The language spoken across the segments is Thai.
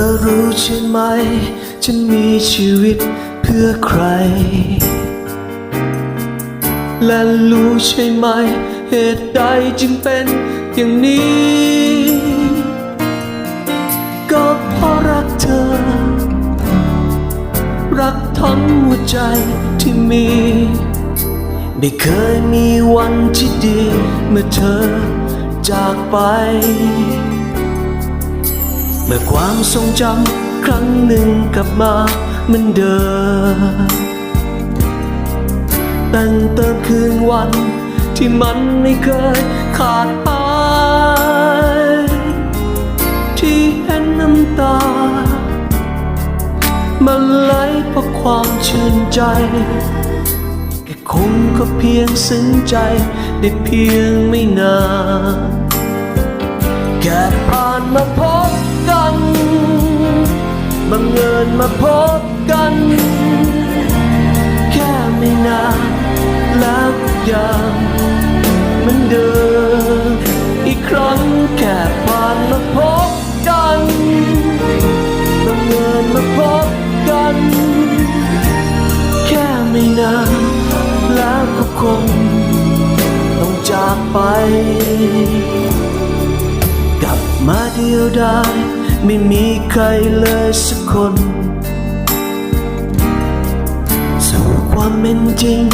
อรู้ใช่ไหม ฉันมีชีวิตเพื่อใคร และรู้ใช่ไหม เหตุใดจึงเป็นอย่างนี้ ก็เพราะรักเธอ รักทั้งหัวใจที่มี ไม่เคยมีวันที่ดี เมื่อเธอจากไป เมื่อความทรงจำครั้งหนึ่งกลับมาเหมือนเดิมแต่งเติมคืนวันที่มันไม่เคยขาดหายที่เห็นน้ำตา มันไหลเพราะความชื่นใจแค่คงก็เพียงซึ้งใจได้เพียงไม่นาน บังเอิญมาพบกัน แค่ไม่นานแล้วทุกอย่างเหมือนเดิมอีกครั้งแค่ผ่านมาพบกันบังเอิญมาพบกัน แค่ไม่นานแล้วก็คงต้องจากไป กลับมาเดียวดายไม่มีใครเลยสักคน ความเป็นจริง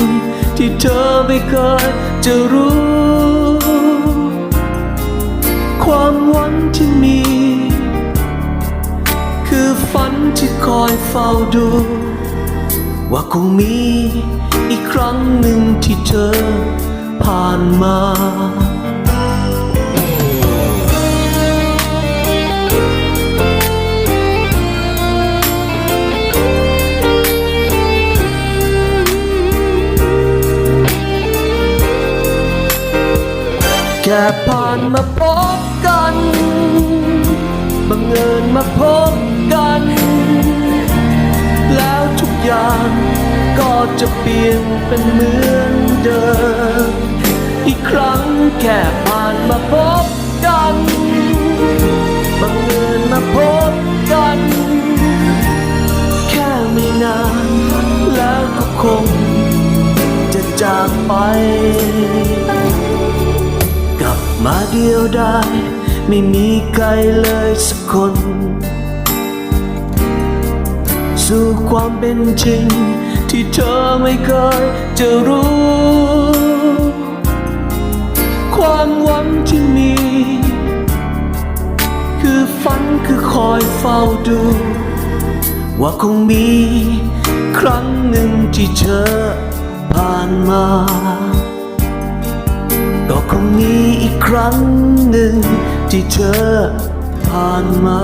ที่เธอไม่เคยจะรู้ ความหวังที่มี คือฝันที่คอยเฝ้าดู ว่าคงมีอีกครั้งหนึ่งที่เธอผ่านมา ค่ผ่านมาพบกัน บังเอิญมาพบกัน แล้วทุกอย่างก็จะเปลี่ยนเป็นเหมือนเดิม อีกครั้งแค่ผ่านมาพบกัน บังเอิญมาพบกัน แค่ไม่นานแล้วก็คงจะจากไป เดียวดายไม่มีใครเลยสักคน สู่ความเป็นจริง ที่เธอไม่เคยจะรู้ ความหวังที่มี คือฝันคือคอยเฝ้าดู ว่าคงมีครั้งหนึ่งที่เธอผ่านมา ก็คงมีอีกครั้งหนึ่งที่เธอผ่านมา